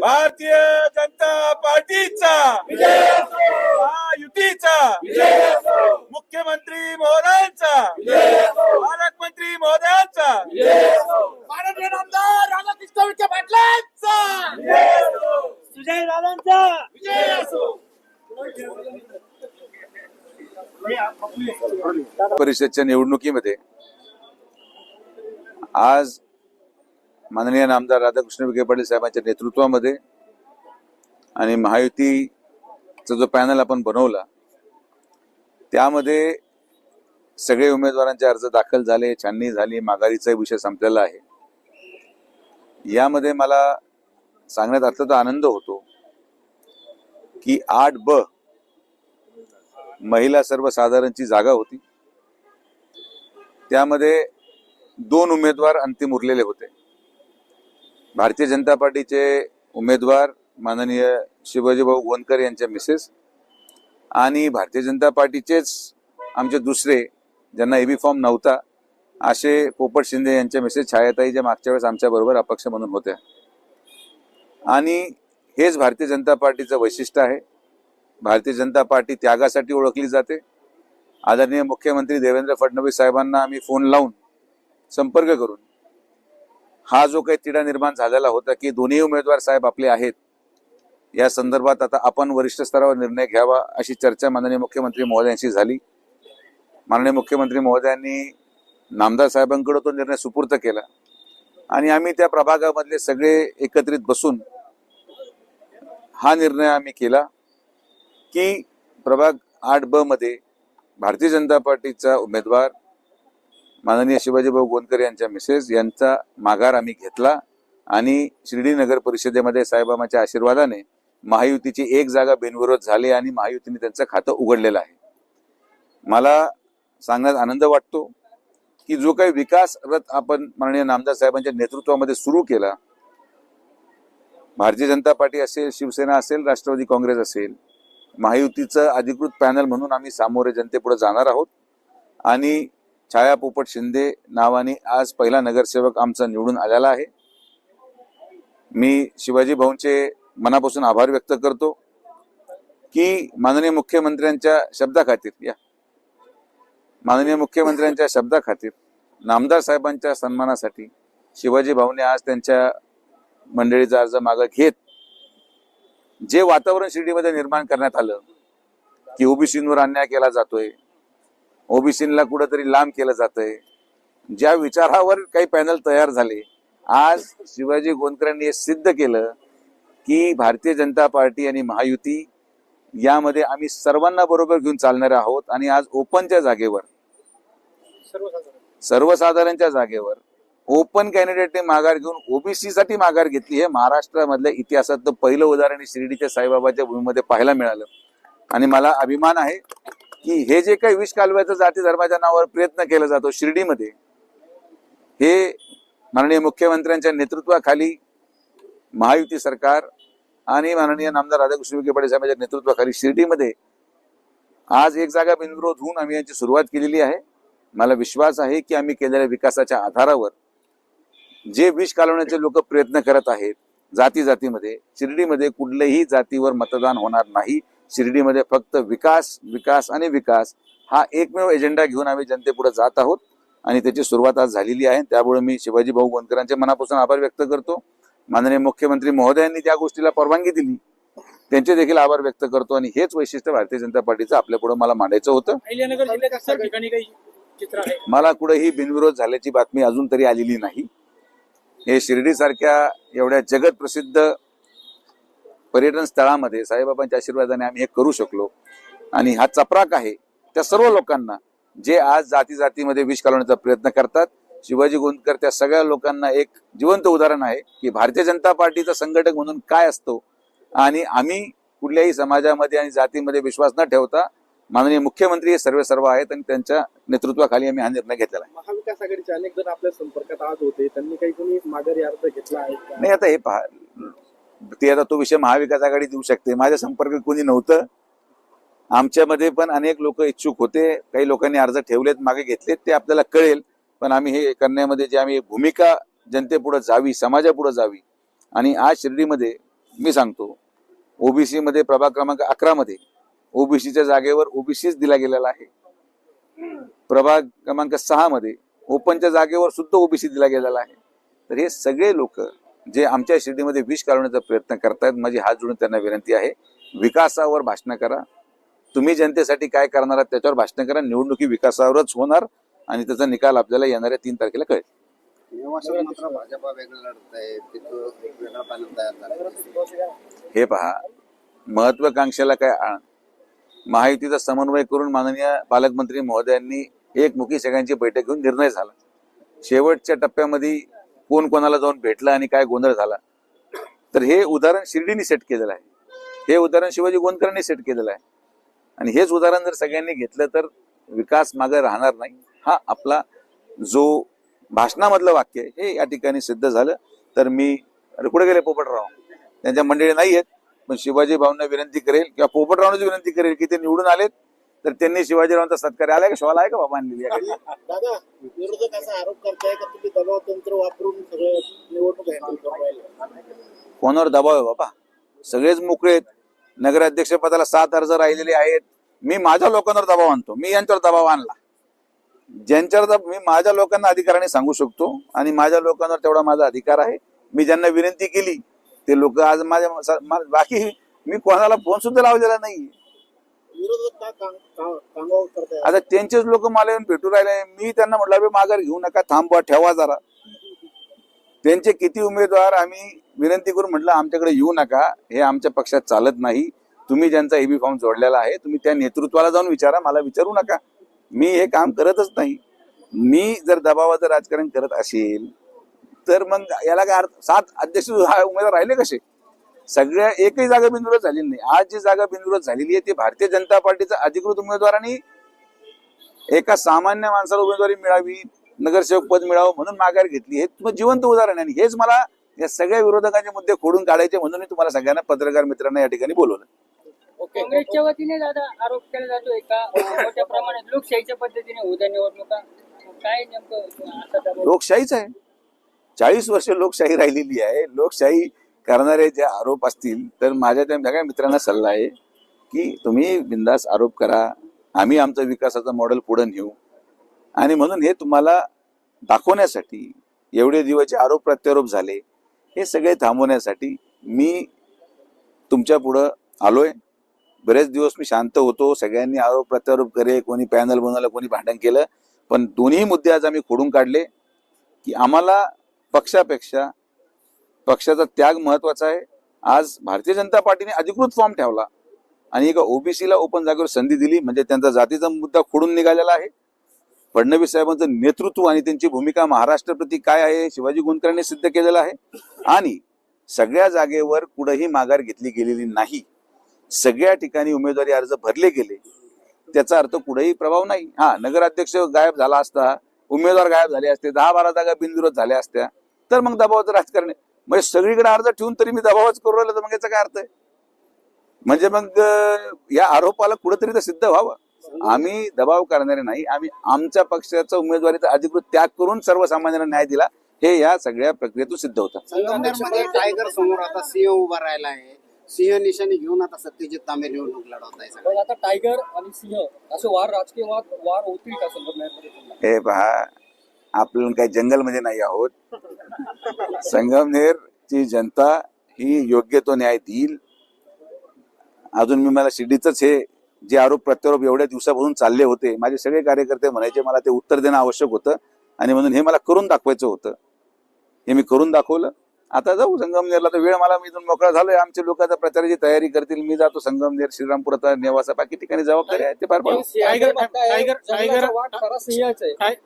भारतीय जनता पार्टीचा महायुतीचा मुख्यमंत्री महोदयांचा पालकमंत्री महोदयांचा माननीय नामदार राधाकृष्ण विखे पाटलांचा सुजय दादांचा विजय असो परिषदच्या निवडणुकीमध्ये आज माननीय नामदार राधाकृष्ण विखे पाटील साहेबांच्या नेतृत्वामध्ये आणि महायुतीचा जो पॅनल आपण बनवला त्यामध्ये सगळे उमेदवारांचे अर्ज दाखल झाले छाननी झाली माघारीचा विषय संपलेला आहे. यामध्ये मला सांगण्यात अत्यंत आनंद होतो की आठ ब महिला सर्वसाधारणची जागा होती. त्यामध्ये दोन उमेदवार अंतिम उरलेले होते. भारतीय जनता पार्टीचे उमेदवार माननीय शिवाजीभाऊ गोंदकर यांच्या मिसेस आणि भारतीय जनता पार्टीचेच आमचे दुसरे ज्यांना एबी फॉर्म नव्हता असे पोपट शिंदे यांच्या मिसेस छायाताई ज्या मागच्या वेळेस आमच्याबरोबर अपक्ष म्हणून होत्या. आणि हेच भारतीय जनता पार्टीचं वैशिष्ट्य आहे. भारतीय जनता पार्टी त्यागासाठी ओळखली जाते. आदरणीय मुख्यमंत्री देवेंद्र फडणवीस साहेबांना आम्ही फोन लावून संपर्क करून हा जो काही तिढा निर्माण झालेला होता की दोन्ही उमेदवार साहेब आपले आहेत या संदर्भात आता आपण वरिष्ठ स्तरावर निर्णय घ्यावा अशी चर्चा माननीय मुख्यमंत्री महोदयांशी झाली. माननीय मुख्यमंत्री महोदयांनी नामदार साहेबांकडे तो निर्णय सुपूर्त केला आणि आम्ही त्या प्रभागामधले सगळे एकत्रित बसून हा निर्णय आम्ही केला की प्रभाग आठ ब मध्ये भारतीय जनता पार्टीचा उमेदवार माननीय शिवाजीभाऊ गोंदकर यांच्या मिसेस यांचा माघार आम्ही घेतला आणि शिर्डी नगर परिषदेमध्ये साईबाबाच्या आशीर्वादाने महायुतीची एक जागा बिनविरोध झाली आणि महायुतीने त्यांचं खातं उघडलेलं आहे. मला सांगण्यात आनंद वाटतो की जो काही विकास रथ आपण माननीय नामदार साहेबांच्या नेतृत्वामध्ये सुरू केला भारतीय जनता पार्टी असेल शिवसेना असेल राष्ट्रवादी काँग्रेस असेल महायुतीचं अधिकृत पॅनल म्हणून आम्ही सामोरे जनतेपुढे जाणार आहोत आणि छाया पोपट शिंदे नावाने आज पहिला नगरसेवक आमचा निवडून आलेला आहे. मी शिवाजी भाऊंचे मनापासून आभार व्यक्त करतो की माननीय मुख्यमंत्र्यांच्या शब्दाखातीर या. माननीय मुख्यमंत्र्यांच्या शब्दाखातीर नामदार साहेबांच्या सन्मानासाठी शिवाजी भाऊने आज त्यांच्या मंडळीचा अर्ज मागं घेत जे वातावरण शिर्डीमध्ये निर्माण करण्यात आलं की ओबीसींवर अन्याय केला जातोय ओबीसीला कुठंतरी लांब केलं जातंय. ज्या विचारावर काही पॅनल तयार झाले आज शिवाजी गोंदकरांनी हे सिद्ध केलं की भारतीय जनता पार्टी आणि महायुती यामध्ये आम्ही सर्वांना बरोबर घेऊन चालणार आहोत आणि आज ओपनच्या जागेवर सर्वसाधारणच्या जागेवर ओपन कॅन्डिडेटने माघार घेऊन ओबीसी साठी माघार घेतली हे महाराष्ट्रामधल्या इतिहासात पहिलं उदाहरण शिर्डीच्या साईबाबाच्या भूमीमध्ये पाहायला मिळालं. आणि मला अभिमान आहे की हे जे काही विष कालव्याचं जाती धर्माच्या नावावर प्रयत्न केला जातो शिर्डीमध्ये हे माननीय मुख्यमंत्र्यांच्या नेतृत्वाखाली महायुती सरकार आणि माननीय नामदार राधाकृष्ण विखे पाटील साहेबांच्या नेतृत्वाखाली शिर्डीमध्ये आज एक जागा बिनविरोध होऊन आम्ही यांची सुरुवात केलेली आहे. मला विश्वास आहे की आम्ही केलेल्या विकासाच्या आधारावर जे विष कालवण्याचे लोक प्रयत्न करत आहेत जाती जातीमध्ये शिर्डीमध्ये कुठल्याही जातीवर मतदान होणार नाही. शिर्डीमध्ये फक्त विकास विकास आणि विकास हा एकमेव एजेंडा घेऊन आम्ही जनतेपुढे जात आहोत आणि त्याची सुरुवात आज झालेली आहे. त्यामुळे मी शिवाजी भाऊ गोंदकरांचे मनापासून आभार व्यक्त करतो. माननीय मुख्यमंत्री महोदयांनी त्या गोष्टीला परवानगी दिली. त्यांचे देखील आभार व्यक्त करतो आणि हेच वैशिष्ट्य भारतीय जनता पार्टीचं आपल्या पुढे मला मांडायचं होतं. मला कुठेही बिनविरोध झाल्याची बातमी अजून तरी आलेली नाही. हे शिर्डीसारख्या एवढ्या जगत प्रसिद्ध पर्यटन स्थळामध्ये साईबाबांच्या आशीर्वादाने आम्ही हे करू शकलो. आणि हा चपराक आहे त्या सर्व लोकांना जे आज जाती जातीमध्ये विष घालवण्याचा प्रयत्न करतात शिवाजी गोंदकर त्या सगळ्या लोकांना एक जिवंत उदाहरण आहे की भारतीय जनता पार्टीचा संघटक म्हणून काय असतो? आणि आम्ही कुठल्याही समाजामध्ये आणि जातीमध्ये विश्वास न ठेवता माननीय मुख्यमंत्री हे सर्व सर्व आहेत आणि त्यांच्या नेतृत्वाखाली आम्ही हा निर्णय घेतलेला आहे. महाविकास आघाडीचे अनेक जण आपल्या संपर्कात आज होते त्यांनी काही कोणी माघारी अर्ज घेतला आहे? नाही आता हे पहा ते आता तो विषय महाविकास आघाडी देऊ शकते. माझ्या संपर्कात कोणी नव्हतं. आमच्यामध्ये पण अनेक लोक इच्छुक होते. काही लोकांनी अर्ज ठेवलेत मागे घेतलेत ते आपल्याला कळेल. पण आम्ही हे करण्यामध्ये जे आम्ही भूमिका जनतेपुढं जावी समाजापुढं जावी आणि आज शिर्डीमध्ये मी सांगतो ओबीसी मध्ये प्रभाग क्रमांक अकरा मध्ये ओबीसीच्या जागेवर ओबीसीच दिला गेलेला आहे. प्रभाग क्रमांक सहा मध्ये ओपनच्या जागेवर सुद्धा ओबीसी दिला गेलेला आहे. तर हे सगळे लोक जे आमच्या शिर्डीमध्ये विष काढण्याचा प्रयत्न करतायत माझी हात जोडून त्यांना विनंती आहे विकासावर भाषणं करा. तुम्ही जनतेसाठी काय करणार आहात त्याच्यावर भाषण करा. निवडणुकी विकासावरच होणार आणि त्याचा निकाल आपल्याला येणाऱ्या तीन तारखेला कळेल. हे पहा महत्वाकांक्षेला काय महायुतीचा समन्वय करून माननीय पालकमंत्री महोदयांनी एकमुखी सगळ्यांची बैठक घेऊन निर्णय झाला. शेवटच्या टप्प्यामध्ये कोण कोणाला जाऊन भेटला आणि काय गोंधळ झाला. तर हे उदाहरण शिर्डीने सेट केलेलं आहे. हे उदाहरण शिवाजी गोंदकरांनी सेट केलेलं आहे. आणि हेच उदाहरण जर सगळ्यांनी घेतलं तर विकास मागे राहणार नाही. हा आपला जो भाषणामधलं वाक्य आहे हे या ठिकाणी सिद्ध झालं. तर मी अरे कुठे गेले पोपटराव? त्यांच्या मंडळी नाही आहेत पण शिवाजी भाऊंना विनंती करेल किंवा पोपटरावची विनंती करेल की ते निवडून आलेत. तर त्यांनी शिवाजीरावांचा सत्कार आलाय का? शॉल आहे का बाबा आणलेली? दादा विरोधक असा आरोप करताय का तुम्ही दबाव तंत्र वापरून सगळं निवडणूक कोणावर दबाव आहे बाबा. सगळेच मोकळे आहेत. नगराध्यक्ष पदाला सात अर्ज राहिलेले आहेत. मी माझ्या लोकांवर दबाव आणतो. मी यांच्यावर दबाव आणला. ज्यांच्यावर मी माझ्या लोकांना अधिकाराने सांगू शकतो आणि माझ्या लोकांवर तेवढा माझा अधिकार आहे. मी ज्यांना विनंती केली ते लोक आज माझ्या बाकी मी कोणाला फोन सुद्धा लावलेला नाही आता त्यांचेच लोक मला येऊन भेटू राहिले. मी त्यांना म्हटलं माघार घेऊ नका थांबवा ठेवा जरा. त्यांचे किती उमेदवार आम्ही विनंती करून म्हटलं आमच्याकडे येऊ नका हे आमच्या पक्षात चालत नाही. तुम्ही ज्यांचा एबी फॉर्म जोडलेला आहे तुम्ही त्या नेतृत्वाला जाऊन विचारा मला विचारू नका. मी हे काम करतच नाही. मी जर दबावाचं राजकारण करत असेल तर मग याला काय अर्थ? सात अध्यक्ष हा उमेदवार राहिले कसे? सगळ्या एकही जागा बिनविरोध झालेली नाही. आज जी जागा बिनविरोध झालेली आहे ती भारतीय जनता पार्टीचा अधिकृत उमेदवारांनी एका सामान्य माणसाला उमेदवारी मिळावी नगरसेवक पद मिळावं म्हणून माघार घेतली. हे तुम्ही जिवंत उदाहरण आहे आणि हेच मला या सगळ्या विरोधकांचे मुद्दे खोडून काढायचे म्हणून मी तुम्हाला सगळ्यांना पत्रकार मित्रांना या ठिकाणी बोलवलं. काँग्रेसच्या वतीने दादा आरोप केला जातोय का? अं, मोठ्या प्रमाणात लोकशाहीच्या पद्धतीने होत्या निवडणुका काय नेमकं लोकशाहीच आहे. चाळीस वर्ष लोकशाही राहिलेली आहे. लोकशाही करणारे जे आरोप असतील तर माझ्या त्या सगळ्या मित्रांना सल्ला आहे की तुम्ही बिंदास आरोप करा. आम्ही आमचं विकासाचं मॉडेल पुढे नेऊ. आणि म्हणून हे तुम्हाला दाखवण्यासाठी एवढे दिवसचे आरोप प्रत्यारोप झाले हे सगळे थांबवण्यासाठी मी तुमच्या पुढं आलोय. बरेच दिवस मी शांत होतो. सगळ्यांनी आरोप प्रत्यारोप करे कोणी पॅनल बनवलं कोणी भांडण केलं. पण दोन्ही मुद्दे आज आम्ही खोडून काढले की आम्हाला पक्षापेक्षा पक्षाचा त्याग महत्त्वाचा आहे. आज भारतीय जनता पार्टीने अधिकृत फॉर्म ठेवला. आणि एका ओबीसीला ओपन जागेवर संधी दिली. म्हणजे त्यांचा जातीचा मुद्दा खोडून निघालेला आहे. फडणवीस साहेबांचं नेतृत्व आणि त्यांची भूमिका महाराष्ट्रप्रती काय आहे शिवाजी गुंतकरांनी सिद्ध केलेलं आहे. आणि सगळ्या जागेवर कुठंही माघार घेतली गेलेली नाही. सगळ्या ठिकाणी उमेदवारी अर्ज भरले गेले. त्याचा अर्थ कुठेही प्रभाव नाही. हा नगराध्यक्ष गायब झाला असता उमेदवार गायब झाले असते दहा बारा जागा बिनविरोध झाल्या असत्या तर मग दबावाचं राजकारण आहे. म्हणजे सगळीकडे अर्ज ठेवून तरी मी दबावच करू राहिलो तर मग याचा काय अर्थ आहे? म्हणजे मग या आरोपाला कुठेतरी तर सिद्ध व्हावं. आम्ही दबाव करणारे नाही. आम्ही आमच्या पक्षाचा उमेदवारीचा अधिकृत त्याग करून सर्वसामान्यांना न्याय दिला. हे या सगळ्या प्रक्रियेतून सिद्ध होतं. टायगर समोर आता सिंह उभा राहिला आहे. सिंह निशाणी घेऊन आता सत्यजित तांबे निवडणूक लढवत आहे आता टायगर आणि सिंह असे वार राजकीय वाद वार होतील का संघटनेमध्ये हे पहा आपण काही जंगलमध्ये नाही आहोत. संगमनेरची जनता ही योग्य तो न्याय देईल. अजून मी मला शिर्डीच हे जे आरोप प्रत्यारोप एवढ्या दिवसापासून चालले होते माझे सगळे कार्यकर्ते म्हणायचे मला ते उत्तर देणं आवश्यक होतं आणि म्हणून हे मला करून दाखवायचं होतं. हे मी करून दाखवलं. आता जाऊ संगमनेरला तर वेळ मला मी इथून मोकळा झालोय. आमचे लोक आता प्रचाराची तयारी करतील. मी जातो संगमनेर श्रीरामपुरात नेवासा. बाकी ठिकाणी जबाबदारी आहे ते पार पाडू टायगर टायगर टायगर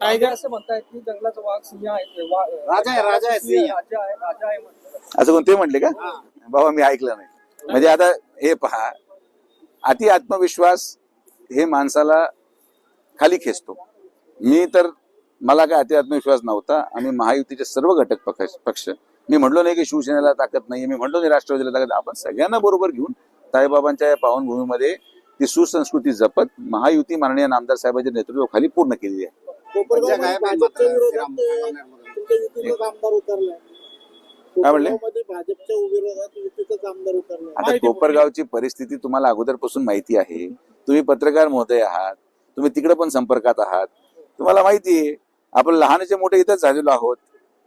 टायगर असं म्हणतायत की जंगलाचा वाघ सिंह आहे राजा आहे, राजा आहे, सिंह. राजा आहे राजा आहे म्हणतात. असं कोणते म्हटले का? बाबा मी ऐकलं नाही. म्हणजे आता हे पहा अति आत्मविश्वास हे माणसाला खाली खेचतो. मी तर मला काय अति आत्मविश्वास नव्हता आणि महायुतीचे सर्व घटक पक्ष पक्ष. मी म्हटलो नाही की शिवसेनेला ताकद नाही मी म्हटलो नाही राष्ट्रवादीला ताकद आपण सगळ्यांना बरोबर घेऊन साईबाबांच्या या पावनभूमीमध्ये ती सुसंस्कृती जपत महायुती माननीय नामदार साहेबांच्या नेतृत्वाखाली पूर्ण केलेली आहे. काय म्हणले? आता कोपरगावची परिस्थिती तुम्हाला अगोदरपासून माहिती आहे. तुम्ही पत्रकार महोदय आहात. तुम्ही तिकडे पण संपर्कात आहात. तुम्हाला माहिती आहे आपण लहानचे मोठे इथं झालेलो आहोत.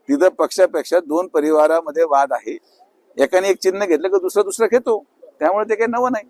तिथं पक्षापेक्षा दोन परिवारामध्ये वाद आहे. एकाने एक चिन्ह घेतलं की दुसरं दुसरं घेतो. त्यामुळे ते काही नवं नाही.